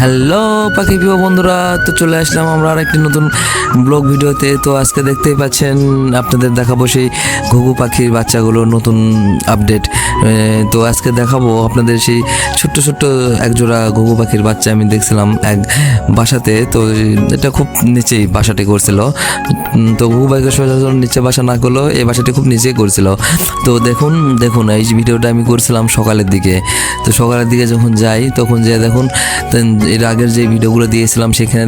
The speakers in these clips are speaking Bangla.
হ্যালো পাখি প্রিয় বন্ধুরা, তো চলে আসলাম আমরা আর একটি নতুন ব্লগ ভিডিওতে। তো আজকে দেখতেই পাচ্ছেন, আপনাদের দেখাবো সেই ঘুঘু পাখির বাচ্চাগুলো নতুন আপডেট তো আজকে দেখাবো আপনাদের সেই ছোট্ট ছোট্ট একজোড়া ঘুঘু পাখির বাচ্চা আমি দেখছিলাম এক বাসাতে। তো এটা খুব নিচেই বাসাটি করছিল। তো ঘুঘু পাখির সচরাচর নিচে বাসা না করলেও এই বাসাটি খুব নিচেই করছিল। তো দেখুন দেখুন, এই ভিডিওটা আমি করছিলাম সকালের দিকে। তো সকালের দিকে যখন যাই, তখন যে দেখুন এর আগের যে ভিডিওগুলো দিয়েছিলাম, সেখানে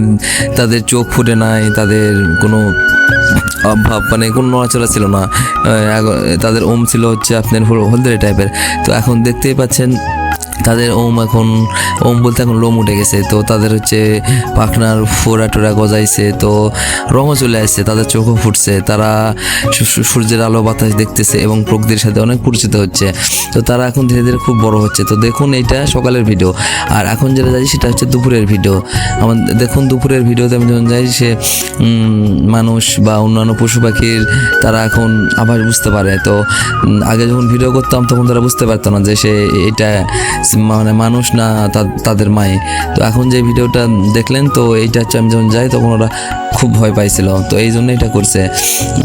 তাদের চোখ ফুটে নাই, তাদের কোনো অভাব মানে কোনো নড়াচড়া ছিল না। তাদের ওম ছিল হচ্ছে আপনার হলদারি টাইপের। তো এখন দেখতেই পাচ্ছেন তাদের ওম এখন, ওম বলতে এখন লোম উঠে গেছে, তো তাদের হচ্ছে পাখনার ফোড়া টোরা গজাইছে, তো রঙও চলে আসছে, তাদের চোখও ফুটছে, তারা সূর্যের আলো বাতাস দেখতেছে এবং প্রকৃতির সাথে অনেক পরিচিত হচ্ছে। তো তারা এখন ধীরে ধীরে খুব বড় হচ্ছে, তো দেখুন এইটা সকালের ভিডিও। আর এখন যেটা যাই সেটা হচ্ছে দুপুরের ভিডিও। আমার দেখুন দুপুরের ভিডিওতে আমি যখন যাই, সে মানুষ বা অন্যান্য পশু পাখির তারা এখন আবার বুঝতে পারে, তো আগে যখন ভিডিও করতাম তখন তারা বুঝতে পারতো না যে সে, এটা মানে মানুষ না তাদের মায়ে। তো এখন যে ভিডিওটা দেখলেন, তো এইটা হচ্ছে আমি যখন যাই, তখন ওরা খুব ভয় পাইছিল। তো এই জন্য এটা করছে।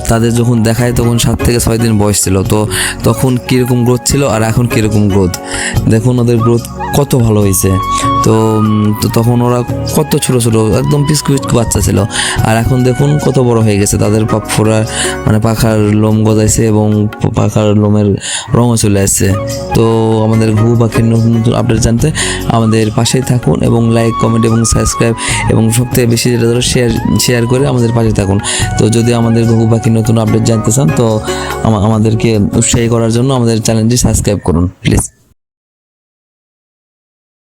তাদের যখন দেখায় তখন সাত থেকে ছয় দিন বয়স ছিল। তো তখন কীরকম গ্রোথ ছিল আর এখন কীরকম গ্রোথ দেখুন ওদের গ্রোথ কত ভালো হয়েছে। তো তো তখন ওরা কত ছোট ছোট, একদম পিসকু পিসকু বাচ্চা ছিল। আর এখন দেখুন কত বড় হয়ে গেছে। তাদের ফোড়া মানে পাখার লোম গজাইছে এবং পাখার লোমের রঙও চলে আসছে। তো আমাদের ঘু পাখির নতুন নতুন আপডেট জানতে আমাদের পাশেই থাকুন এবং লাইক কমেন্ট এবং সাবস্ক্রাইব এবং সবথেকে বেশি যেটা ধরো শেয়ার শেয়ার করে আমাদের পাশে থাকুন। তো যদি আমাদের ঘুঘু পাখির নতুন আপডেট জানতে চান, তো আমাদেরকে উৎসাহী করার জন্য আমাদের চ্যানেলটি সাবস্ক্রাইব করুন প্লিজ